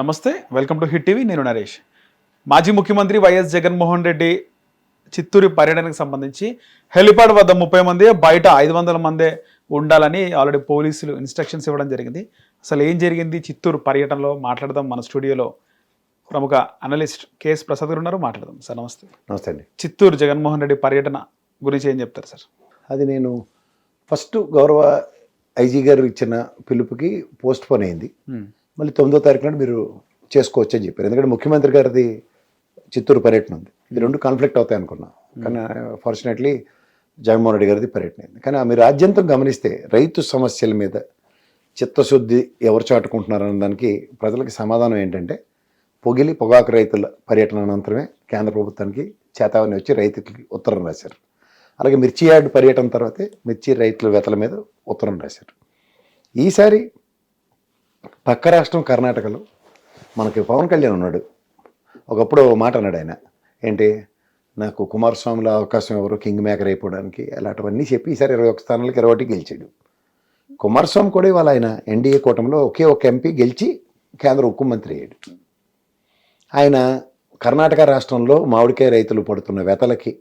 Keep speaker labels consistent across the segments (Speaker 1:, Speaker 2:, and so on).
Speaker 1: నమస్తే welcome to hit TV నేను నరేష్. మాజీ ముఖ్యమంత్రి వైఎస్ జగన్మోహన్ రెడ్డి చిత్తూరు పర్యటనకు సంబంధించి హెలిపాడ్ వద్ద ముప్పై మంది బయట ఐదు వందల మందే ఉండాలని ఆల్రెడీ పోలీసులు ఇన్స్ట్రక్షన్స్ ఇవ్వడం జరిగింది. అసలు ఏం జరిగింది? చిత్తూరు పర్యటనలో మాట్లాడదాం మన స్టూడియోలో ప్రముఖ అనలిస్ట్ కేఎస్ ప్రసాద్ గారు ఉన్నారు. మాట్లాడదాం. సార్ నమస్తే.
Speaker 2: నమస్తే అండి.
Speaker 1: చిత్తూరు జగన్మోహన్ రెడ్డి పర్యటన గురించి ఏం చెప్తారు సార్?
Speaker 2: అది నేను ఫస్ట్ గౌరవ ఐజీ గారు ఇచ్చిన పిలుపుకి పోస్ట్ పోన్ అయింది. మళ్ళీ తొమ్మిదో తారీఖు నాడు మీరు చేసుకోవచ్చు అని చెప్పారు. ఎందుకంటే ముఖ్యమంత్రి గారిది చిత్తూరు పర్యటన ఉంది. ఇది రెండు కాన్ఫ్లిక్ట్ అవుతాయి అనుకున్నా. కానీ ఫార్చునేట్లీ జగన్మోహన్ రెడ్డి గారిది పర్యటన అయింది. కానీ మీ రాజ్యాంతం గమనిస్తే రైతు సమస్యల మీద చిత్తశుద్ధి ఎవరు చాటుకుంటున్నారన్న దానికి ప్రజలకి సమాధానం ఏంటంటే పొగిలి పొగాకు రైతుల పర్యటన అనంతరమే కేంద్ర ప్రభుత్వానికి చేతావని వచ్చి రైతులకి ఉత్తరం రాశారు. అలాగే మిర్చి యార్డ్ పర్యటన తర్వాతే మిర్చి రైతుల వేతల మీద ఉత్తరం రాశారు. ఈసారి పక్క రాష్ట్రం కర్ణాటకలో మనకి పవన్ కళ్యాణ్ ఉన్నాడు. ఒకప్పుడు ఓ మాట అన్నాడు ఆయన. ఏంటి? నాకు కుమారస్వామిలో అవకాశం ఎవరు? కింగ్ మేకర్ అయిపోవడానికి అలాంటివన్నీ చెప్పి ఈసారి ఇరవై ఒక స్థానాలకు ఇరవై ఒకటి గెలిచాడు. కుమారస్వామి కూడా ఇవాళ ఆయన ఎన్డీఏ కూటమిలో ఒకే ఒక ఎంపీ గెలిచి కేంద్ర ముఖ్యమంత్రి అయ్యాడు. ఆయన కర్ణాటక రాష్ట్రంలో మామిడికాయ రైతులు పడుతున్న వెతలకి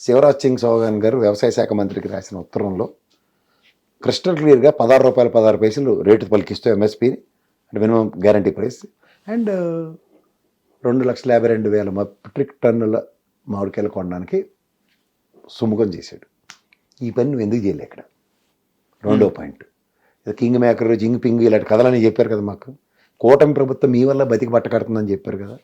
Speaker 2: శివరాజ్ సింగ్ చౌహాన్ గారు వ్యవసాయ శాఖ మంత్రికి రాసిన ఉత్తరంలో క్రిస్టల్ క్లియర్గా పదహారు రూపాయల పదహారు పైసలు రేటు పలికిస్తూ ఎంఎస్పీని అంటే మినిమం గ్యారంటీ ప్రైస్ అండ్ రెండు లక్షల యాభై రెండు వేల మెట్రిక్ టన్నుల మామిడికాయలు కొనడానికి సుముఖం చేశాడు. ఈ పని నువ్వు ఎందుకు చేయలే ఇక్కడ? రెండో పాయింట్. ఇది కింగ్ మేకర్ జింగ్ పింగ్ ఇలాంటి కథలని చెప్పారు కదా మాకు. కూటమి ప్రభుత్వం మీ వల్ల బతికి బట్ట కడుతుందని చెప్పారు కదా.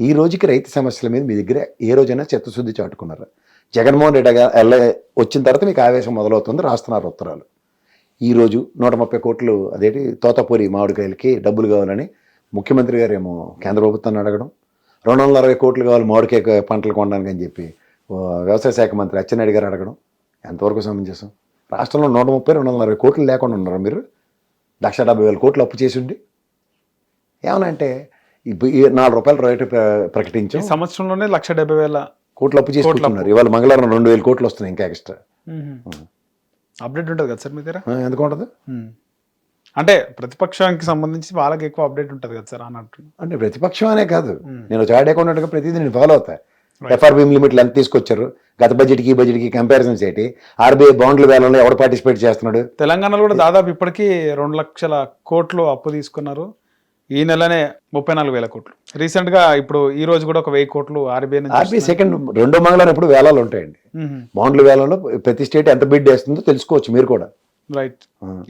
Speaker 2: ఈ రోజుకి రైతు సమస్యల మీద మీ దగ్గర ఏ రోజైనా చిత్తశుద్ధి చాటుకున్నారు? జగన్మోహన్ రెడ్డి గా- ఎల్ల వచ్చిన తర్వాత మీకు ఆవేశం మొదలవుతుంది రాస్తున్నారు ఉత్తరాలు. ఈ రోజు నూట ముప్పై కోట్లు అదేంటి? తోతపూరి మామిడికాయలకి డబ్బులు కావాలని ముఖ్యమంత్రి గారు ఏమో కేంద్ర ప్రభుత్వాన్ని అడగడం రెండు వందల అరవై కోట్లు కావాలి మామిడికాయ పంటలు కొనడానికి అని చెప్పి వ్యవసాయ శాఖ మంత్రి అచ్చెన్నాయుడు గారు అడగడం. ఎంతవరకు సమంజసం? రాష్ట్రంలో నూట ముప్పై రెండు వందల అరవై కోట్లు లేకుండా ఉన్నారు మీరు? లక్ష డెబ్బై వేల కోట్లు అప్పు చేసి ఉండి. ఇప్పుడు ఈ నాలుగు రూపాయలు రేటు ప్రకటించాం
Speaker 1: సంవత్సరంలోనే లక్ష డెబ్బై వేల
Speaker 2: కోట్లు అప్పు చేసి కూర్చున్నారు. ఇవాళ మంగళవారం రెండు వేల కోట్లు వస్తున్నాయి ఇంకా ఎక్స్ట్రా.
Speaker 1: అప్డేట్ ఉంటుంది కదా సార్ మీ దగ్గర?
Speaker 2: ఎందుకు ఉంటుంది.
Speaker 1: అంటే ప్రతిపక్షానికి సంబంధించి వాళ్ళకి ఎక్కువ అప్డేట్ ఉంటుంది కదా సార్ అన్నట్టు.
Speaker 2: అంటే ప్రతిపక్షం అనే కాదు. నేను చార్ట్ అకౌంటెంట్గా ప్రతిదీ నేను ఫాలో అవుతా. ఎఫ్ఆర్బిఎం లిమిట్లు ఎంత తీసుకొచ్చారు. గత బడ్జెట్కి ఈ బడ్జెట్కి కంపారిజన్స్ ఏంటి? ఆర్బీఐ బాండ్ల వేలంలో ఎవరు పార్టిసిపేట్ చేస్తున్నాడు?
Speaker 1: తెలంగాణలో కూడా దాదాపు ఇప్పటికీ రెండు లక్షల కోట్లు అప్పు తీసుకున్నారు. ఈ నెలనే ముప్పై నాలుగు వేల కోట్లు. రీసెంట్గా ఇప్పుడు ఈ రోజు కూడా ఒక వెయ్యి కోట్లు ఆర్బీఐ
Speaker 2: ఆర్బీఐ సెకండ్ రెండో మంగళవారం ఎప్పుడు వేలాలు ఉంటాయండి. బాండ్ల వేలంలో ప్రతి స్టేట్ ఎంత బిడ్ వేస్తుందో తెలుసుకోవచ్చు మీరు కూడా.
Speaker 1: రైట్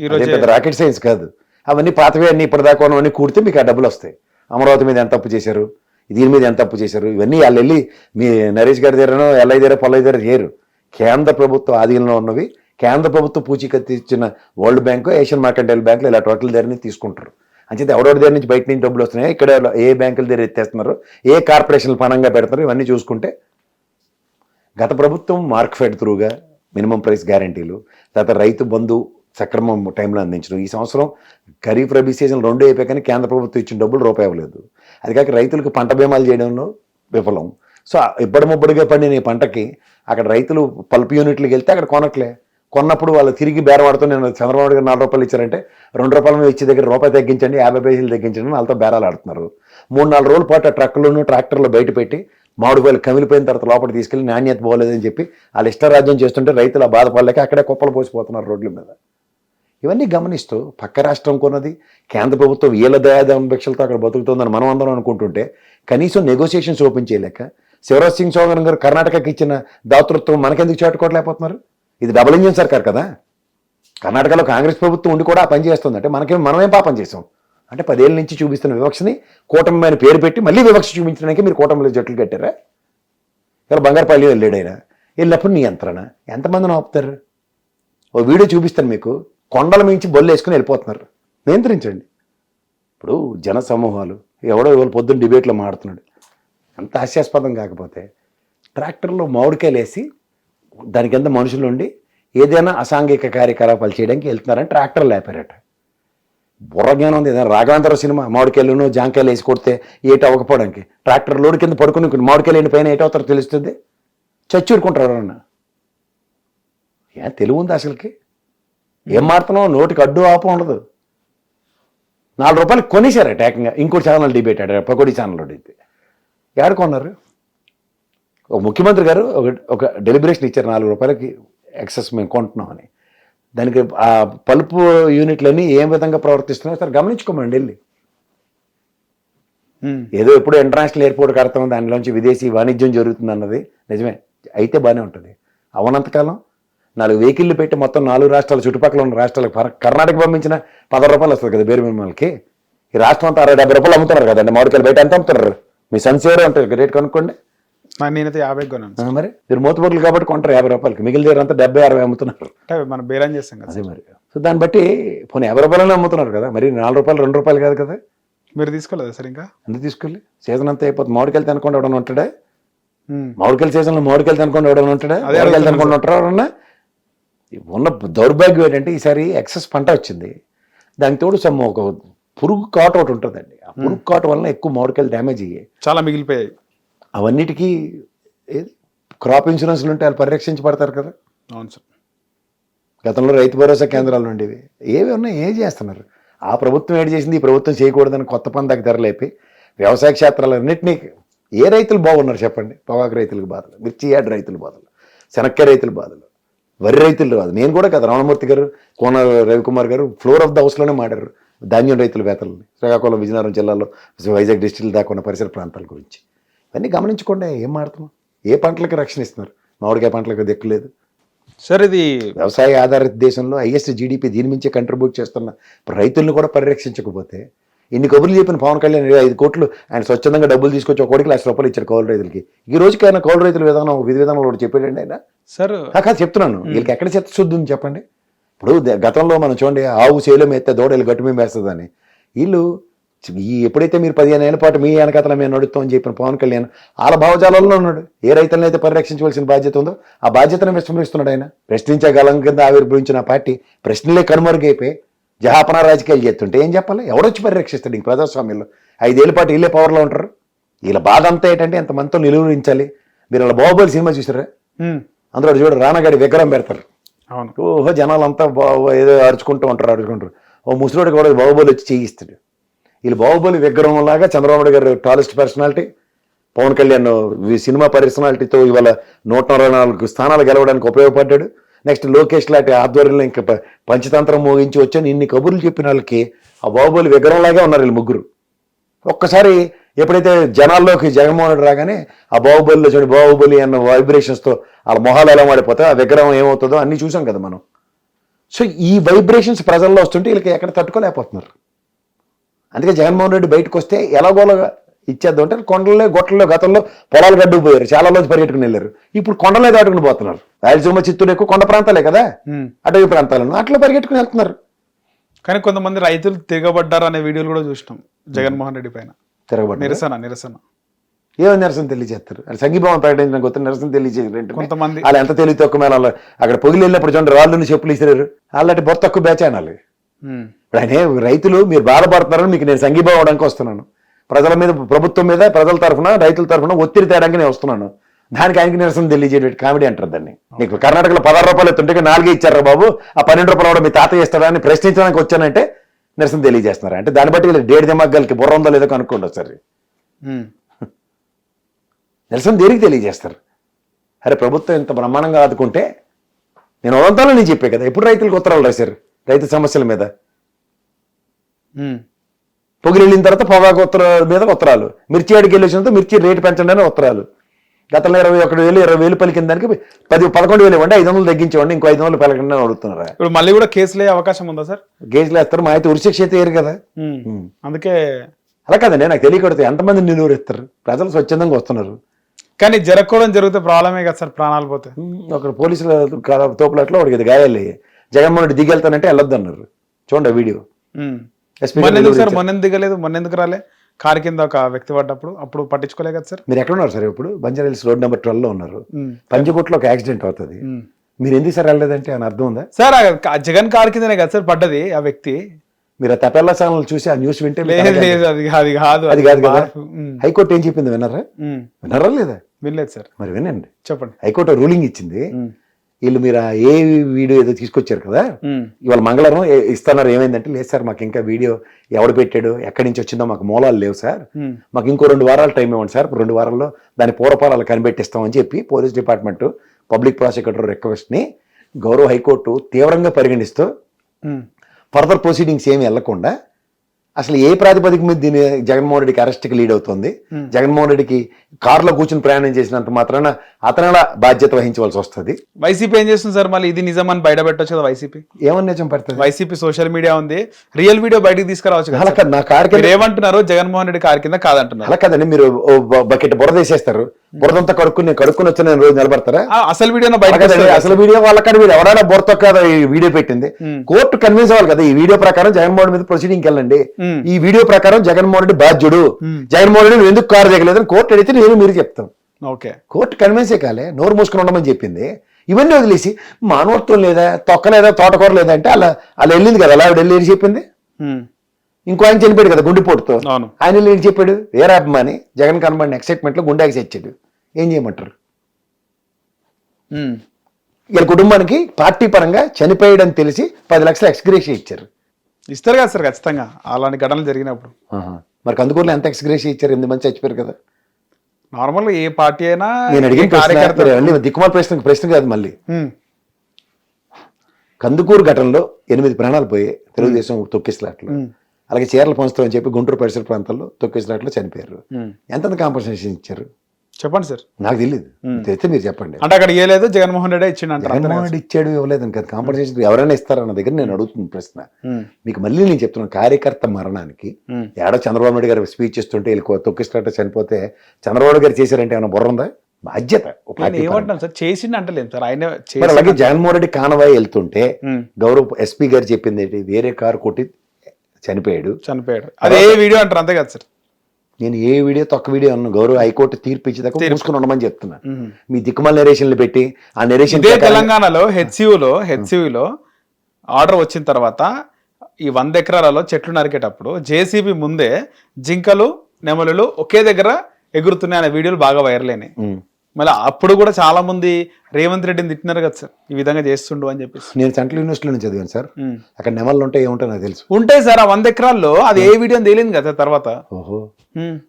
Speaker 1: ఈ
Speaker 2: పెద్ద రాకెట్ సైన్స్ కాదు. అవన్నీ పాతవే అన్ని ఇప్పటిదాకా ఉన్నవన్నీ కూడితే మీకు ఆ డబ్బులు వస్తాయి. అమరావతి మీద ఎంత అప్పు చేశారు? దీని మీద ఎంత అప్పు చేశారు? ఇవన్నీ వాళ్ళు వెళ్ళి మీ నరేష్ గారి దగ్గరనో ఎల్ఐ దగ్గర పొల్లయ్య దగ్గర చేయరు. కేంద్ర ప్రభుత్వ ఆధీనంలో ఉన్నవి కేంద్ర ప్రభుత్వ పూచీకత్తి ఇచ్చిన వరల్డ్ బ్యాంకు ఏషియన్ మార్కెంటైల్ బ్యాంకులు ఇలా టోటల్ దగ్గర నుంచి తీసుకుంటారు. అంచేత ఎవరెవరి దగ్గర నుంచి బయట నుంచి డబ్బులు వస్తున్నాయి ఇక్కడ ఏ బ్యాంకుల దగ్గర ఎత్తేస్తున్నారు ఏ కార్పొరేషన్లు పనంగా పెడుతున్నారు ఇవన్నీ చూసుకుంటే గత ప్రభుత్వం మార్క్ ఫెడ్ త్రూగా మినిమం ప్రైస్ గ్యారంటీలు తర్వాత రైతు బంధు సక్రమం టైంలో అందించడం. ఈ సంవత్సరం ఖరీఫ్ రబీ సీజన్ రెండు అయిపోయి కానీ కేంద్ర ప్రభుత్వం ఇచ్చిన డబ్బులు రూపాయి ఇవ్వలేదు అది కాక రైతులకు పంట బీమాలు చేయడంలో విఫలం. సో ఇబ్బడి ముబ్బడిగా పండిన ఈ పంటకి అక్కడ రైతులు పల్ప్ యూనిట్లకు వెళ్తే అక్కడ కొనట్లే. కొన్నప్పుడు వాళ్ళు తిరిగి బేరవాడుతూ నేను చంద్రబాబు గారు నాలుగు రూపాయలు ఇచ్చారంటే రెండు రూపాయల మీద ఇచ్చే దగ్గర రూపాయి తగ్గించండి యాభై పైసలు తగ్గించండి వాళ్ళతో బేరాలు ఆడుతున్నారు. మూడు నాలుగు రోజుల పాటు ఆ ట్రక్కులను ట్రాక్టర్లు బయట పెట్టి మామిడికాయలు కమిలిపోయిన తర్వాత లోపల తీసుకెళ్ళి నాణ్యత బాగోలేదని చెప్పి వాళ్ళు ఇష్టరాజ్యం చేస్తుంటే రైతులు ఆ బాధపడలేక అక్కడే కుప్పలు పోసిపోతున్నారు రోడ్ల మీద. ఇవన్నీ గమనిస్తూ పక్క రాష్ట్రం కొన్నది కేంద్ర ప్రభుత్వం వీళ్ళ దయాదాన భిక్షలతో అక్కడ బతుకుతుందని మనం అందరం అనుకుంటుంటే కనీసం నెగోసియేషన్స్ ఓపెన్ చేయలేక శివరాజ్ సింగ్ చౌహాన్ గారు కర్ణాటకకి ఇచ్చిన దాతృత్వం మనకెందుకు చాటుకోవట్లేకపోతున్నారు? ఇది డబుల్ ఇంజిన్ సర్కార్ కదా? కర్ణాటకలో కాంగ్రెస్ ప్రభుత్వం ఉండి కూడా ఆ పని చేస్తుంది. అంటే మనకేం మనమేం పాపం చేసాం? అంటే పదేళ్ళ నుంచి చూపిస్తున్న వివక్షని కూటమి అని పేరు పెట్టి మళ్ళీ వివక్ష చూపించడానికి మీరు కూటమిలో జట్లు కట్టారా? ఇలా బంగారపల్లి వెళ్ళాడు ఆయన వెళ్ళినప్పుడు నియంత్రణ? ఎంతమందిని ఆపుతారు? ఓ వీడియో చూపిస్తాను మీకు. కొండల మించి బొల్లు వేసుకుని వెళ్ళిపోతున్నారు. నియంత్రించండి. ఇప్పుడు జన సమూహాలు ఎవడో ఇవాళ పొద్దున్న డిబేట్లో మాడుతున్నాడు. అంత హాస్యాస్పదం కాకపోతే ట్రాక్టర్లో మామిడికాయలు వేసి దాని కింద మనుషులు ఉండి ఏదైనా అసాంఘిక కార్యకలాపాలు చేయడానికి వెళ్తున్నారని ట్రాక్టర్ లేపారట. బుర్రజ్ఞానం ఉంది. ఏదైనా రాఘవేంద్ర సినిమా మామిడికాయలను జాంకాయలు వేసి కొడితే ఏటో అవ్వకపోవడానికి. ట్రాక్టర్ లోడ్ కింద పడుకుని మామిడికాయలు ఎండి పైన ఏటి అవుతారో తెలుస్తుంది. చచ్చూరుకుంటారు అన్న. ఏ తెలివి ఉంది అసలుకి? ఏం మారుతున్నావు? నోటికి అడ్డు ఆపం ఉండదు. నాలుగు రూపాయలు కొనేశారట ఏకంగా. ఇంకోటి ఛానల్ డిబేట్ ఆడారు. పకోడీ ఛానల్ అయితే ఎవరు కొన్నారు? ఒక ముఖ్యమంత్రి గారు ఒక ఒక డెలిబరేషన్ ఇచ్చారు నాలుగు రూపాయలకి ఎక్సెస్ మేము కొంటున్నామని దానికి ఆ పలుపు యూనిట్లన్నీ ఏ విధంగా ప్రవర్తిస్తున్నాయో సార్ గమనించుకోమండి వెళ్ళి. ఏదో ఎప్పుడు ఇంటర్నేషనల్ ఎయిర్పోర్ట్ కడతాం దానిలోంచి విదేశీ వాణిజ్యం జరుగుతుంది అన్నది. నిజమే. అయితే బాగానే ఉంటుంది. అవనంతకాలం నాలుగు వెహికల్లు పెట్టి మొత్తం నాలుగు రాష్ట్రాల చుట్టుపక్కల ఉన్న రాష్ట్రాలకు కర్ణాటక పంపించిన పదహారు రూపాయలు వస్తుంది కదా బేరు మిమ్మల్కి. ఈ రాష్ట్రం అంతా అరవై డెబ్బై రూపాయలు అమ్ముతున్నారు కదండి. మామిడికాయలు బయట ఎంత అమ్ముతున్నారు? మీ సన్సేవరే ఉంటుంది రేట్ కొనుక్కోండి.
Speaker 1: నేనైతే యాభై కొన్నాను
Speaker 2: మరి? మీరు మూతపొట్లు కాబట్టి కొంటారు యాభై రూపాయలకి. మిగిలిన దగ్గర అంతా డెబ్బై అరవై అమ్ముతున్నారు.
Speaker 1: అంటే మనం బేరం చేస్తాం కదా
Speaker 2: అదే మరి. సో దాన్ని బట్టి పోనీ యాభై రూపాయలనే అమ్ముతున్నారు కదా. మరి నాలుగు రూపాయలు రెండు రూపాయలు కాదు కదా.
Speaker 1: మీరు తీసుకోలేదా సార్ ఇంకా?
Speaker 2: ఎందుకు తీసుకెళ్ళి? సీజన్ అంతా అయిపోతుంది. మామిడికాయలు తినకుండా ఎవడన్నా ఉంటాడా. మామిడికాయల సీజన్లో మామిడికాయలు తినకుండా ఎవడన్నా ఉంటాడా? మామిడికాయలు తినకుండా ఉంటారా ఎవరన్నా? ఉన్న దౌర్భాగ్యం ఏంటంటే ఈసారి ఎక్సెస్ పంట వచ్చింది. దానికి తోడు సమ్ ఒక పురుగు కాటు ఒకటి ఉంటుందండి. ఆ పురుగు కాటు వలన ఎక్కువ మామిడికాయలు డ్యామేజ్ అయ్యాయి.
Speaker 1: చాలా మిగిలిపోయాయి.
Speaker 2: అవన్నిటికీ ఏది క్రాప్ ఇన్సూరెన్స్లు ఉంటే వాళ్ళు పరిరక్షించబడతారు కదా.
Speaker 1: అవును సార్.
Speaker 2: గతంలో రైతు భరోసా కేంద్రాలు ఉండేవి. ఏవి ఉన్నాయి? ఏం చేస్తున్నారు? ఆ ప్రభుత్వం ఏడు చేసింది? ఈ ప్రభుత్వం చేయకూడదని కొత్త పందాకి ధరలేపి వ్యవసాయ క్షేత్రాలన్నింటినీ ఏ రైతులు బాగున్నారు చెప్పండి? పొగాకు రైతులకు బాధలు మిర్చి యాడ్ రైతుల బాధలు శనక్కాయ రైతుల బాధలు వరి రైతులు బాధలు నేను కూడా కదా రమణమూర్తి గారు కోన రవికుమార్ గారు ఫ్లోర్ ఆఫ్ ద హౌస్లోనే మాడారు ధాన్యం రైతుల వేతలని. శ్రీకాకుళం విజయనగరం జిల్లాలో వైజాగ్ డిస్టిల్ దాకా ఉన్న పరిసర ప్రాంతాల గురించి. ఇవన్నీ గమనించుకోండి ఏం మాడుతున్నాం ఏ పంటలకి రక్షణ ఇస్తున్నారు? మామిడికాయ పంటలకు దిక్కులేదు
Speaker 1: సార్ ఇది
Speaker 2: వ్యవసాయ ఆధారిత దేశంలో హైయెస్ట్ జీడిపి దీని మించే కంట్రిబ్యూట్ చేస్తున్న రైతులను కూడా పరిరక్షించకపోతే ఇన్ని కబుర్లు చెప్పిన పవన్ కళ్యాణ్ ఇరవై ఐదు కోట్లు ఆయన స్వచ్ఛందంగా డబ్బులు తీసుకొచ్చి ఒక కోటికి లక్ష రూపాయలు ఇచ్చారు కౌలు రైతులకి. ఈ రోజుకి ఆయన కౌలు రైతుల విధానం విధి విధానంలో ఒకటి చెప్పాడండి ఆయన?
Speaker 1: సార్
Speaker 2: ఆ, కాదు చెప్తున్నాను. వీళ్ళకి ఎక్కడ చిత్తశుద్ధి ఉంది చెప్పండి? ఇప్పుడు గతంలో మనం చూడండి ఆవు శైలం ఎత్తే దూడలు గట్టు మేము వేస్తుందని వీళ్ళు ఈ ఎప్పుడైతే మీరు పదిహేను ఏళ్ళ పాటు మీ వెనకతల మేము నడుస్తాం అని చెప్పిన పవన్ కళ్యాణ్ వాళ్ళ భావజాలంలో ఉన్నాడు. ఏ రైతులను అయితే పరిరక్షించవలసిన బాధ్యత ఉందో ఆ బాధ్యతను విస్మరిస్తున్నాడు ఆయన. ప్రశ్నించే గలం కింద ఆవిర్భవించిన పార్టీ ప్రశ్నలే కనుమరుగైపోయి జహాపన రాజకీయాలు చేస్తుంటే ఏం చెప్పాలి? ఎవరొచ్చి పరిరక్షిస్తాడు ఇంక ప్రజాస్వామ్యంలో? ఐదేళ్ళ పాటు వీళ్ళే పవర్లో ఉంటారు. వీళ్ళ బాధ అంతా ఏంటంటే ఎంతమందితో నిలువరించాలి? మీరు వాళ్ళ బాహుబలి సినిమా చూసారా. అందులో చూడు రానగాడి విగ్రహం పెడతారు. ఓహో జనాలు అంతా ఏదో అరుచుకుంటూ ఉంటారు అరుచుకుంటారు ఓ ముసలోడు కూడా బాహుబలి వచ్చి చేయిస్తాడు. వీళ్ళు బాహుబలి విగ్రహం లాగా చంద్రబాబు గారు tallest personality Pawan Kalyan cinema పర్సనాలిటీతో ఇవాళ నూట అరవై నాలుగు స్థానాలు గెలవడానికి ఉపయోగపడ్డాడు. నెక్స్ట్ లోకేష్ లాంటి ఆధ్వర్యంలో ఇంకా పంచతంత్రం మోగించి వచ్చాను. ఇన్ని కబుర్లు చెప్పిన వాళ్ళకి ఆ బాహుబలి విగ్రహం లాగే ఉన్నారు వీళ్ళు ముగ్గురు. ఒక్కసారి ఎప్పుడైతే జనాల్లోకి జగన్మోహన్ రెడ్డి రాగానే ఆ బాహుబలిలో చూడండి బాహుబలి అన్న వైబ్రేషన్స్తో వాళ్ళ మొహాలు ఎలా మాడిపోతే ఆ విగ్రహం ఏమవుతుందో అన్నీ చూసాం కదా మనం. సో ఈ వైబ్రేషన్స్ ప్రజల్లో వస్తుంటే వీళ్ళకి ఎక్కడ తట్టుకోలేకపోతున్నారు. అందుకే జగన్మోహన్ రెడ్డి బయటకు వస్తే ఎలాగోలాగా ఇచ్చేద్దాం అంటే కొండలే గొట్టల్లో గతంలో పొలాలు గడ్డుకుపోయారు చాలా రోజు పరిగెట్టుకుని వెళ్ళారు. ఇప్పుడు కొండలే దాటుకుని పోతున్నారు. రాయలసీమ చిత్తూరు ఎక్కువ కొండ ప్రాంతాలే కదా. అటవీ ప్రాంతాలను. అట్లా పరిగెట్టుకుని వెళ్తున్నారు.
Speaker 1: కానీ కొంతమంది రైతులు తిరగబడ్డారు అనే వీడియోలు కూడా చూసినాం జగన్మోహన్ రెడ్డి పైన.
Speaker 2: తిరగబడి
Speaker 1: నిరసన నిరసన.
Speaker 2: ఏమో నిరసన తెలియజేస్తారు. అది సంఘీభావం ప్రకటించిన కొత్త నిరసన తెలియజేయారు
Speaker 1: కొంతమంది
Speaker 2: వాళ్ళు ఎంత తెలివి తక్కువ అక్కడ పొగిలి వెళ్ళినప్పుడు చూడండి రాళ్ళు చెప్పులు ఇసిరారు. వాళ్ళంటే బొత్త తక్కువ బ్యాచ్ అనాలి ఆయన ఏం రైతులు మీరు బాధపడుతున్నారని మీకు నేను సంఘీభావం అవడానికి వస్తున్నాను. ప్రజల మీద ప్రభుత్వం మీద ప్రజల తరఫున రైతుల తరఫున ఒత్తిడి తేడానికి నేను వస్తున్నాను. దానికి ఆయనకి నిరసన తెలియజేయడం కామెడీ అంటారు దాన్ని. నీకు కర్ణాటకలో పదహారు రూపాయలు ఎత్తుంటే నాలుగే ఇచ్చారా బాబు. ఆ పన్నెండు రూపాయలు కూడా మీ తాత ఇస్తాడా అని ప్రశ్నించడానికి వచ్చానంటే నిరసన తెలియజేస్తున్నారు? అంటే దాన్ని బట్టి వీళ్ళు డేడి బుర్ర ఉందో లేదో కనుక్కోండి ఒకసారి. నిరసన దేనికి తెలియజేస్తారు? అరే ప్రభుత్వం ఇంత బ్రహ్మాండంగా ఆదుకుంటే నేను ఉదంతాలో నేను చెప్పే కదా. ఎప్పుడు రైతులకు ఉత్తరాలు రాశారు? రైతు సమస్యల మీద. పొగిలి వెళ్ళిన తర్వాత పొగాకు ఉత్తర మీద ఉత్తరాలు. మిర్చి అడిగి వెళ్ళేసినంత మిర్చి రేటు పెంచండి అని ఉత్తరాలు. గతంలో ఇరవై ఒకటి వేలు ఇరవై వేలు పలికిన దానికి పది పదకొండు వేలు ఇవ్వండి ఐదు వందలు తగ్గించండి ఇంకో ఐదు వందలు పలకండి అని అడుగుతున్నారా?
Speaker 1: ఇప్పుడు మళ్ళీ కూడా కేసులే అవకాశం ఉందా సార్?
Speaker 2: గేజ్లు వేస్తారు మా అయితే ఉరిశిక్ష అయితే వేరు కదా.
Speaker 1: అందుకే
Speaker 2: అలా కాదండి నాకు తెలియకూడదు. ఎంతమంది నిలువరు ఇస్తారు ప్రజలు స్వచ్ఛందంగా వస్తున్నారు.
Speaker 1: కానీ జరగకూడదు జరిగితే ప్రాబ్లమే కదా సార్ ప్రాణాలు పోతే.
Speaker 2: ఉమ్, ఒక పోలీసుల తోపులాట్లో వాడికి ఇది గాయాలయ్యాయి జగన్మోహన్ రెడ్డి దిగెళ్తానంటే వెళ్ళొద్దు అన్నారు చూడండి వీడియో.
Speaker 1: ఉమ్.
Speaker 2: ఎస్పీ
Speaker 1: మొన్న
Speaker 2: గారు
Speaker 1: ఎందుకు సార్?
Speaker 2: ఇచ్చారు.
Speaker 1: మొన్న ఎందుకు దిగలేదు? మొన్న ఎందుకు రాలే? కారు కింద ఒక వ్యక్తి పడ్డప్పుడు అప్పుడు పట్టించుకోలే కదా సార్?
Speaker 2: మీరు ఎక్కడ ఉన్నారు సార్ ఇప్పుడు? బంజారాహిల్స్ రోడ్ నెంబర్ ట్వెల్వ్లో ఉన్నారు. పంచకోట్లో ఒక యాక్సిడెంట్ అవుతుంది. మీరు ఎందుకు సార్ వెళ్ళలేదంటే అని అర్థం ఉందా?
Speaker 1: సార్ జగన్ కారు కిందనే కదా సార్ పడ్డది ఆ వ్యక్తి.
Speaker 2: మీరు ఆ తపెల్లా ఛానల్ చూసి ఆ న్యూస్ వింటే
Speaker 1: లేదు అది అది కాదు
Speaker 2: అది కాదు కదా. హైకోర్టు ఏం చెప్పింది? విన్నారా. విన్నారా లేదా?
Speaker 1: వినలేదు సార్.
Speaker 2: మరి వినండి.
Speaker 1: చెప్పండి.
Speaker 2: హైకోర్టు రూలింగ్ ఇచ్చింది. వీళ్ళు మీరు ఏ వీడియో ఏదో తీసుకొచ్చారు కదా? ఇవాళ మంగళవారం ఇస్తున్నారు ఏమైందంటే లేదు సార్ మాకు ఇంకా వీడియో ఎవడు పెట్టాడు ఎక్కడి నుంచి వచ్చిందో మాకు మూలాలు లేవు సార్. మాకు ఇంకో రెండు వారాలు టైం ఇవ్వండి సార్. రెండు వారాల్లో దాని పూర్వపారాలు కనిపెట్టిస్తామని చెప్పి పోలీస్ డిపార్ట్మెంట్ పబ్లిక్ ప్రాసిక్యూటర్ రిక్వెస్ట్ని గౌరవ హైకోర్టు తీవ్రంగా పరిగణిస్తూ. ఫర్దర్ ప్రొసీడింగ్స్ ఏమి వెళ్ళకుండా అసలు ఏ ప్రాతిపదిక మీద దీని జగన్మోహన్ రెడ్డికి అరెస్ట్కి లీడ్ అవుతుంది? జగన్మోహన్ రెడ్డికి కారులో కూర్చుని ప్రయాణం చేసినంత మాత్రాన అతనలా బాధ్యత వహించవలసి వస్తుంది.
Speaker 1: వైసీపీ ఏం చేస్తుంది సార్? మళ్ళీ ఇది నిజం అని బయట పెట్టొచ్చు కదా వైసీపీ?
Speaker 2: ఏమని నిజం పడుతుంది?
Speaker 1: వైసీపీ సోషల్ మీడియా ఉంది. రియల్ వీడియో బయటికి తీసుకురావచ్చు కదా
Speaker 2: అలా కాదు నా కారు కింద
Speaker 1: ఏమంటున్నారు జగన్మోహన్ రెడ్డి కారు కింద కాదంటున్నారు.
Speaker 2: అలా కాదండి మీరు బకెట్ బురద వేసేస్తారు. బురదంతా కడుక్కుని కడుక్కుని వచ్చి నేను రోజు నిలబడతారా?
Speaker 1: అసలు వస్తుంది.
Speaker 2: అసలు వీడియో వాళ్ళకాడ మీరు ఎవరైనా బురతో కదా ఈ వీడియో పెట్టింది. కోర్టు కన్విన్స్ అవ్వాలి కదా ఈ వీడియో ప్రకారం జగన్మోహన్ మీద ప్రొసీడింగ్ వెళ్ళండి. ఈ వీడియో ప్రకారం జగన్మోహన్ రెడ్డి బాధ్యుడు. జగన్మోహన్ రెడ్డి ఎందుకు కారు దిగలేదని కోర్టు అడిగితే నేను మీరు చెప్తాం.
Speaker 1: ఓకే.
Speaker 2: కోర్టు కన్విన్సే కాలే నోరు మూసుకుని ఉండమని చెప్పింది. ఇవన్నీ వదిలేసి మానవత్వం లేదా తొక్క లేదా తోటకూర లేదా అంటే అలా అలా వెళ్ళింది కదా అలా వెళ్ళి చెప్పింది? ఇంకో ఆయన చనిపోయాడు కదా గుండెపోటుతో. ఆయన ఏం చెప్పాడు? వేరే అభిమాని జగన్ కనబడిన ఎక్సైట్మెంట్లో గుండెకి చచ్చాడు ఏం చేయమంటారు? వీళ్ళ కుటుంబానికి పార్టీ పరంగా చనిపోయాడని తెలిసి పది లక్షల ఎక్స్గ్రేషియా ఇచ్చారు.
Speaker 1: ఇస్తారు కదా సార్ ఖచ్చితంగా. అలాంటి ఘటనలు జరిగినప్పుడు.
Speaker 2: మరి కందుకూరులో ఎంత ఎక్స్గ్రేషియా ఇచ్చారు? ఎనిమిది మంది చచ్చిపోయారు కదా.
Speaker 1: నార్మల్ ఏ పార్టీ అయినా
Speaker 2: నేను అడిగిన ప్రశ్న
Speaker 1: కార్యకర్త
Speaker 2: మీరు అన్ని దిక్కుమాల ప్రశ్న ప్రశ్న కాదు మళ్ళీ. కందుకూరు ఘటనలో ఎనిమిది ప్రాణాలు పోయాయి తెలుగుదేశం తొక్కిసలాట్లు అలాగే చీరల పంచుతాం అని చెప్పి గుంటూరు పరిసర ప్రాంతాల్లో తొక్కిసలాట్లో చనిపోయారు. ఎంత కాంపన్సేషన్ ఇచ్చారు?
Speaker 1: చెప్పండి సార్.
Speaker 2: నాకు తెలియదు తెలిస్తే మీరు చెప్పండి.
Speaker 1: అంటే అక్కడ ఇయ్యలేదు జగన్మోహన్ రెడ్డి ఇచ్చిండు అంటారు
Speaker 2: జగన్మోహన్ రెడ్డి ఇచ్చాడు ఇవ్వలేదని కదా. కాంపన్సేషన్ ఎవరైనా ఇస్తారన్న దగ్గర నేను అడుగుతున్న ప్రశ్న. మీకు మళ్ళీ నేను చెప్తున్నాను కార్యకర్త మరణానికి. ఏడో చంద్రబాబు నాయుడు గారు స్పీచ్ ఇస్తుంటే వీళ్ళకి తొక్కిస్టాట చనిపోతే చంద్రబాబు గారు చేశారంటే ఏమైనా బుర్ర ఉందా? బాధ్యత.
Speaker 1: సార్? చేసిండు అంటలేం సార్. ఆయన
Speaker 2: అలాగే జగన్మోహన్ రెడ్డి కానవాయి వెళ్తుంటే గౌరవ్ ఎస్పీ గారు చెప్పింది ఏంటి? వేరే కారు కొట్టి చనిపోయాడు.
Speaker 1: చనిపోయాడు. అదే వీడియో అంటారు? అంతే కదా సార్.
Speaker 2: నేను ఏ వీడియో తొక్క వీడియో అన్న గౌరవ హైకోర్టు తీర్పు ఇచ్చేదాకా మూసుకుని ఉండమని చెప్తున్నా. మీ దిక్కుమాల నెరేషన్లు పెట్టి ఆ నెరేషన్
Speaker 1: తెలంగాణలో హెచ్సియులో హెచ్సియులో ఆర్డర్ వచ్చిన తర్వాత ఈ వంద ఎకరాలలో చెట్లు నరికేటప్పుడు జేసీబీ ముందే జింకలు నెమలులు ఒకే దగ్గర ఎగురుతున్నాయి అనే వీడియోలు బాగా వైరల్ అయినాయి. మళ్ళీ అప్పుడు కూడా చాలా మంది రేవంత్ రెడ్డిని తిట్టినారు కదా సార్ ఈ విధంగా చేస్తుండు అని చెప్పేసి.
Speaker 2: నేను సెంట్రల్ యూనివర్సిటీలో నుంచి చదివాను సార్. అక్కడ నెమళ్ళు ఉంటే ఏముంటాయి నాకు తెలుసు.
Speaker 1: ఉంటాయి సార్ ఆ వంద ఎకరాల్లో అది ఏ వీడియో తేలింది కదా తర్వాత.
Speaker 2: ఓహో.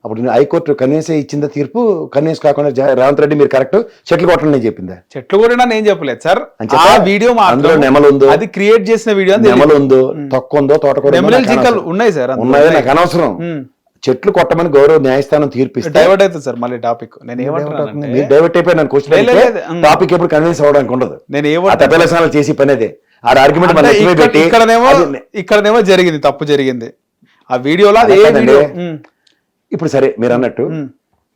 Speaker 2: అప్పుడు నేను హైకోర్టు కన్వీన్స్ ఇచ్చిందా తీర్పు కన్వీన్స్ కాకుండా రేవంత్ రెడ్డి మీరు కరెక్ట్ చెట్లు కొట్టండి నేను చెప్పిందా?
Speaker 1: చెట్లు కూడా నేను చెప్పలేదు సార్. ఆ వీడియో
Speaker 2: అందులో నెమలు ఉందో?
Speaker 1: అది క్రియేట్ చేసిన వీడియో
Speaker 2: నెమలు ఉందో? తొక్క ఉందో? తోటకూర ఉందో?
Speaker 1: నెమలి జింకలు. ఉన్నాయి సార్ ఉన్నాయి.
Speaker 2: నాకు అనవసరం. చెట్లు కొట్టమని గౌరవ న్యాయస్థానం తీర్పు ఇస్తే
Speaker 1: డైవర్ట్ అవుతుంది సార్ మళ్ళీ టాపిక్ నేను ఏమంటున్నానంటే
Speaker 2: మీరు డైవర్ట్ అయిపోయి నన్ను క్వశ్చన్
Speaker 1: లేదు, లేదు, ఉమ్.
Speaker 2: టాపిక్ ఎప్పుడు కన్విన్స్ అవ్వడానికి ఉండదు.
Speaker 1: నేను
Speaker 2: తప్పేలసనాలు చేసి పని అదే ఆ ఆర్గ్యుమెంట్ మన
Speaker 1: ఇక్కడనేమో ఇక్కడనేమో జరిగింది తప్పు జరిగింది. ఆ వీడియోలో అది
Speaker 2: ఇప్పుడు సరే మీరు అన్నట్టు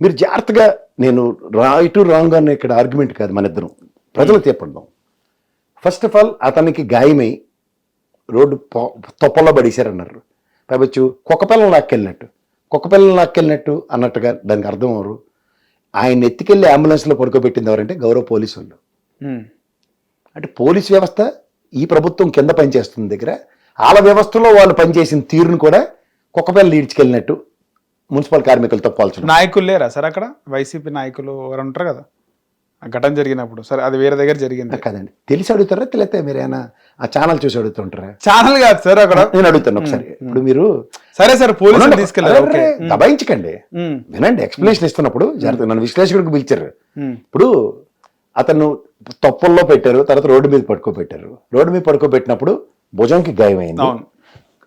Speaker 2: మీరు జాగ్రత్తగా నేను రైట్ రాంగ్ అనే ఇక్కడ ఆర్గ్యుమెంట్ కాదు మన ఇద్దరం. ప్రజలు చెప్పండి ఫస్ట్ ఆఫ్ ఆల్ అతనికి గాయమై రోడ్డు తొప్పల్లో పడేశారన్నారు. పైవచ్చు కుక్క పిల్లలు లాక్కెళ్ళినట్టు. కుక్క పిల్లలు లాక్కెళ్ళినట్టు అన్నట్టుగా దానికి అర్థం ఎవరు? ఆయన ఎత్తుకెళ్ళి అంబులెన్స్లో పడుకోబెట్టింది ఎవరంటే గౌరవ పోలీసు వాళ్ళు అంటే పోలీస్ వ్యవస్థ ఈ ప్రభుత్వం కింద పనిచేస్తుంది దగ్గర. వాళ్ళ వ్యవస్థలో వాళ్ళు పనిచేసిన తీరును కూడా కుక్కపిల్లలు ఈడ్చుకెళ్ళినట్టు మున్సిపల్ కార్మికులతో పోల్చడం.
Speaker 1: నాయకులు లేరా సార్ అక్కడ? వైసీపీ నాయకులు ఎవరు ఉంటారు కదా? ఘటన జరిగినప్పుడు. సరే అది వేరే దగ్గర జరిగింది.
Speaker 2: కాదండి. తెలిసి అడుగుతారా? తెలియతే మీరేనా ఆ ఛానల్ చూసి అడుగుతుంటారా?
Speaker 1: ఛానల్ కాదు సార్ అక్కడ.
Speaker 2: నేను అడుగుతాను ఒకసారి. ఇప్పుడు మీరు
Speaker 1: సరే సార్ పోలీసులు ఓకే.
Speaker 2: అరే, దబాయించకండి. వినండి ఎక్స్ప్లెనేషన్ ఇస్తున్నప్పుడు జాగ్రత్త నన్ను విశ్లేషకుడికి పిలిచారు. ఇప్పుడు అతను తొప్పల్లో పెట్టారు తర్వాత రోడ్డు మీద పడుకోబెట్టారు. రోడ్డు మీద పడుకోబెట్టినప్పుడు భుజంకి గాయమైంది.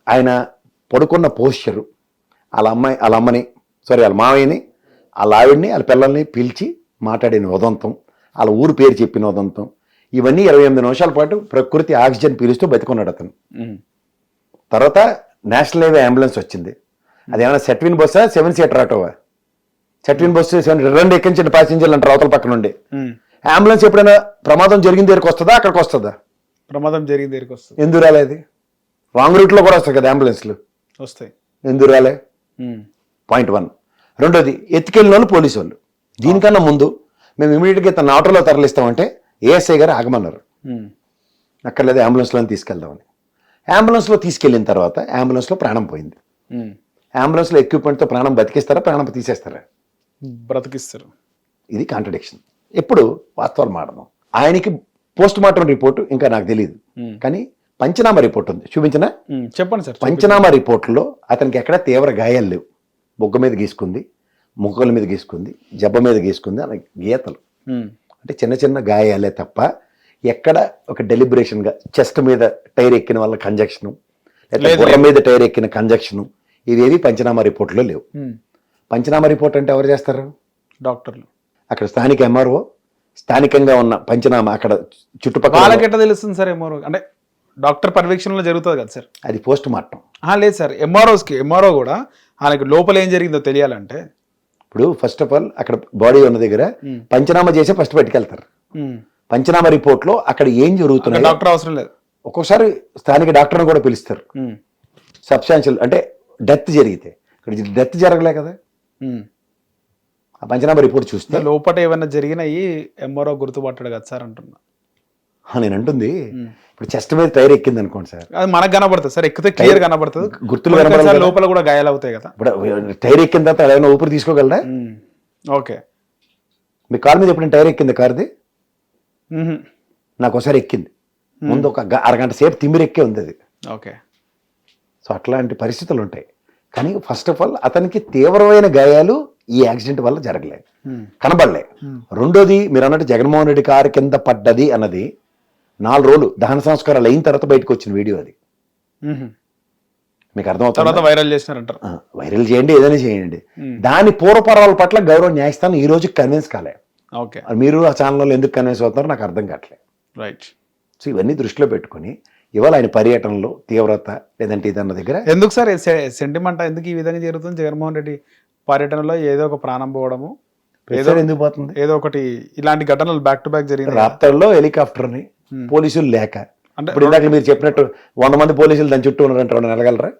Speaker 2: ఆయన పడుకున్న పోస్చరు వాళ్ళ అమ్మాయి వాళ్ళ అమ్మని సారీ వాళ్ళ మావయ్యని వాళ్ళ ఆవిడ్ని వాళ్ళ పిల్లల్ని పిలిచి మాట్లాడిన ఉదంతం వాళ్ళ ఊరు పేరు చెప్పిన ఉదంతం. ఇవన్నీ ఇరవై ఎనిమిది నిమిషాల పాటు ప్రకృతి ఆక్సిజన్ పీలుస్తూ బతికున్నాడు అతను. తర్వాత నేషనల్ హైవే అంబులెన్స్ వచ్చింది. అదేమైనా సెట్విన్ బస్సా సెవెన్ సీటర్ ఆటోవా? సెట్విన్ బస్సు సెవెన్ రెండు ఎక్కించండి ప్యాసింజర్లు అంటారు అవతల పక్క నుండి. అంబులెన్స్ ఎప్పుడైనా ప్రమాదం జరిగిన దగ్గరికి వస్తుందా అక్కడికి వస్తుందా?
Speaker 1: ప్రమాదం జరిగిన దగ్గరికి వస్తుంది.
Speaker 2: ఎందుకు రాలేదు రాంగ్ రూట్లో కూడా వస్తాయి కదా అంబులెన్స్లు.
Speaker 1: వస్తాయి.
Speaker 2: ఎందుకు రాలే? Point one. రెండోది ఎత్తుకెళ్ళిన వాళ్ళు పోలీసు వాళ్ళు. దీనికన్నా ముందు మేము ఇమీడియట్గా తన ఆటోలో తరలిస్తామంటే ఏఎస్ఐ గారు ఆగమన్నారు. అక్కర్లేదు అంబులెన్స్లో తీసుకెళ్దామని. అంబులెన్స్లో తీసుకెళ్ళిన తర్వాత అంబులెన్స్లో ప్రాణం పోయింది. అంబులెన్స్లో ఎక్విప్మెంట్తో ప్రాణం బతికిస్తారా ప్రాణం తీసేస్తారా?
Speaker 1: బ్రతికిస్తారు.
Speaker 2: ఇది కాంట్రడిక్షన్. ఎప్పుడు వాస్తవాలు మాడదాం ఆయనకి పోస్ట్ మార్టం రిపోర్ట్ ఇంకా నాకు తెలియదు. కానీ పంచనామా రిపోర్ట్ ఉంది. చూపించిన?
Speaker 1: చెప్పండి సార్
Speaker 2: పంచనామా రిపోర్ట్లో అతనికి ఎక్కడ తీవ్ర గాయాలు లేవు. బొగ్గ మీద గీసుకుంది. ముక్కల మీద గీసుకుంది జబ్బ మీద గీసుకుంది అనే గీతలు. అంటే చిన్న చిన్న గాయాలే తప్ప ఎక్కడ ఒక డెలిబరేషన్గా చెస్ట్ మీద టైర్ ఎక్కిన వల్ల కంజక్షను లేదా మీద టైర్ ఎక్కిన కంజక్షను ఇవేవి పంచనామా రిపోర్ట్లో లేవు. పంచనామా రిపోర్ట్ అంటే ఎవరు చేస్తారు?
Speaker 1: డాక్టర్లు.
Speaker 2: అక్కడ స్థానిక ఎంఆర్ఓ స్థానికంగా ఉన్న పంచనామా అక్కడ చుట్టుపక్కల
Speaker 1: వాళ్ళకి ఎట్లా తెలుస్తుంది సార్ ఎంఆర్ఓ? అంటే డాక్టర్ పర్యవేక్షణలో జరుగుతుంది కదా సార్?
Speaker 2: అది పోస్ట్ మార్టం.
Speaker 1: లేదు సార్. ఎంఆర్ఓస్కి ఎంఆర్ఓ కూడా ఆయనకి లోపల ఏం జరిగిందో తెలియాలంటే
Speaker 2: ఇప్పుడు ఫస్ట్ ఆఫ్ ఆల్ అక్కడ బాడీ ఉన్న దగ్గర
Speaker 1: ఉమ్,
Speaker 2: పంచనామా చేసి ఫస్ట్ పట్టుకెళ్తారు.
Speaker 1: ఉమ్.
Speaker 2: పంచనామా రిపోర్ట్లో అక్కడ ఏం జరుగుతున్నాయి?
Speaker 1: డాక్టర్ అవసరం లేదు.
Speaker 2: ఒక్కోసారి స్థానిక డాక్టర్ని కూడా పిలుస్తారు. సబ్స్టాన్షియల్ అంటే డెత్ జరిగితే. ఇక్కడ డెత్ జరగలే కదా. ఆ పంచనామా రిపోర్ట్ చూస్తే
Speaker 1: లోపల ఏమైనా జరిగినాయి ఎంఆర్ఓ గుర్తుపట్టాడు కదా సార్ అంటున్నా.
Speaker 2: నేను అంటుంది. ఇప్పుడు చెస్ట్ మీద టైర్ ఎక్కింది అనుకోండి సార్.
Speaker 1: అది మనకు కనబడుతుంది సార్ ఎక్కితే క్లియర్ కనబడుతుంది.
Speaker 2: గుర్తులు కనబడాలి?
Speaker 1: లోపల కూడా గాయాలు అవుతాయి కదా.
Speaker 2: ఇప్పుడు టైర్ ఎక్కిన తర్వాత ఏమైనా ఊపిరి తీసుకోగలరా?
Speaker 1: ఓకే.
Speaker 2: మీ కార్ మీద ఎప్పుడైనా టైర్ ఎక్కింది కార్ది? నాకు ఒకసారి ఎక్కింది. ముందు ఒక అరగంట సేపు తిమ్మిరి ఎక్కే ఉంది అది.
Speaker 1: ఓకే.
Speaker 2: సో అట్లాంటి పరిస్థితులు ఉంటాయి. కానీ ఫస్ట్ ఆఫ్ ఆల్ అతనికి తీవ్రమైన గాయాలు ఈ యాక్సిడెంట్ వల్ల జరగలేదు. కనబడలే. రెండోది మీరు అన్నట్టు జగన్మోహన్ రెడ్డి కారు కింద పడ్డది అన్నది నాలుగు రోజులు దహన సంస్కారాలు అయిన తర్వాత బయటకు వచ్చిన వీడియో అది. మీకు అర్థమవుతుంది?
Speaker 1: తర్వాత వైరల్ చేసినారంటారు.
Speaker 2: వైరల్ చేయండి ఏదైనా చేయండి. దాని పూర్వపరాల పట్ల గౌరవ న్యాయస్థానం ఈ రోజు కన్విన్స్ కాలే.
Speaker 1: ఓకే.
Speaker 2: మరి ఆ ఛానల్లో ఎందుకు కన్విన్స్ అవుతున్నారో నాకు అర్థం కావట్లేదు
Speaker 1: రైట్.
Speaker 2: సో ఇవన్నీ దృష్టిలో పెట్టుకొని ఇవాళ ఆయన పర్యటనలో తీవ్రత లేదంటే ఇదన్న దగ్గర
Speaker 1: ఎందుకు సార్ సెంటిమెంట్ ఎందుకు ఈ విధంగా జరుగుతుంది? జగన్మోహన్ రెడ్డి పర్యటనలో ఏదో ఒక ప్రాణం పోవడము ఏదో
Speaker 2: ఎందుకు పోతుంది?
Speaker 1: ఏదో ఒకటి ఇలాంటి ఘటనలు బ్యాక్ టు బ్యాక్ జరిగింది.
Speaker 2: రాప్తల్లో హెలికాప్టర్ని పోలీసులు లేక. ఇప్పుడు ఇందాక మీరు చెప్పినట్టు వంద మంది పోలీసులు దాని చుట్టూ ఉన్నారంటే రెండు నెలగలరా?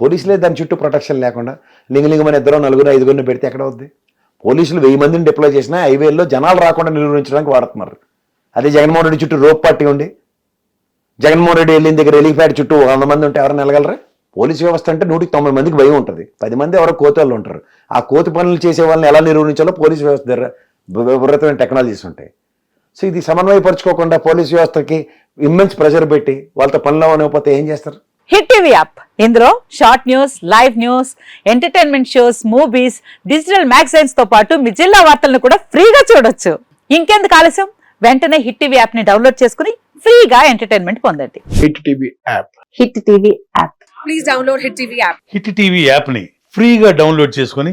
Speaker 2: పోలీసులే దాని చుట్టూ ప్రొటెక్షన్ లేకుండా లింగలింగమని ఇద్దరు నలుగురు ఐదుగురిని పెడితే ఎక్కడ అవుద్ది? పోలీసులు వెయ్యి మందిని డిప్లాయ్ చేసినా హైవేల్లో జనాలు రాకుండా నిర్వహించడానికి వాడుతున్నారు. అదే జగన్మోహన్ రెడ్డి చుట్టూ రోప్ పార్టీ ఉండి జగన్మోహన్ రెడ్డి వెళ్ళిన దగ్గర ఎలిఫాడ్ చుట్టూ వంద మంది ఉంటే ఎవరైనా వెళ్ళగలరా పోలీస్ వ్యవస్థ అంటే నూటికి తొంభై మందికి భయం ఉంటుంది. పది మంది ఎవరో కోతి వాళ్ళు ఉంటారు. ఆ కోతి పనులు చేసే వాళ్ళని ఎలా నిర్వహించాలో పోలీస్ వ్యవస్థ దగ్గర విపరీతమైన టెక్నాలజీస్ ఉంటాయి. సో ఇది సమన్వయపరచుకోకుండా పోలీస్ వ్యవస్థకి ఇమ్మెన్స్ ప్రెషర్ పెట్టి వాళ్ళతో పనిలో అనివ్వకపోతే ఏం చేస్తారు?
Speaker 3: హిట్ టీవీ యాప్ ఇందులో short news live news entertainment shows movies digital మ్యాగజైన్స్తో పాటు మీ జిల్లా వార్తలను కూడా ఫ్రీగా చూడొచ్చు. ఇంకెందుకు ఆలస్యం? వెంటనే హిట్ టీవీ యాప్ని డౌన్లోడ్ చేసుకుని ఫ్రీగా ఎంటర్టైన్మెంట్ పొందండి.
Speaker 4: Hit TV app
Speaker 3: Hit TV app
Speaker 5: please download Hit TV app.
Speaker 6: Hit TV యాప్ని ఫ్రీగా డౌన్లోడ్ చేసుకొని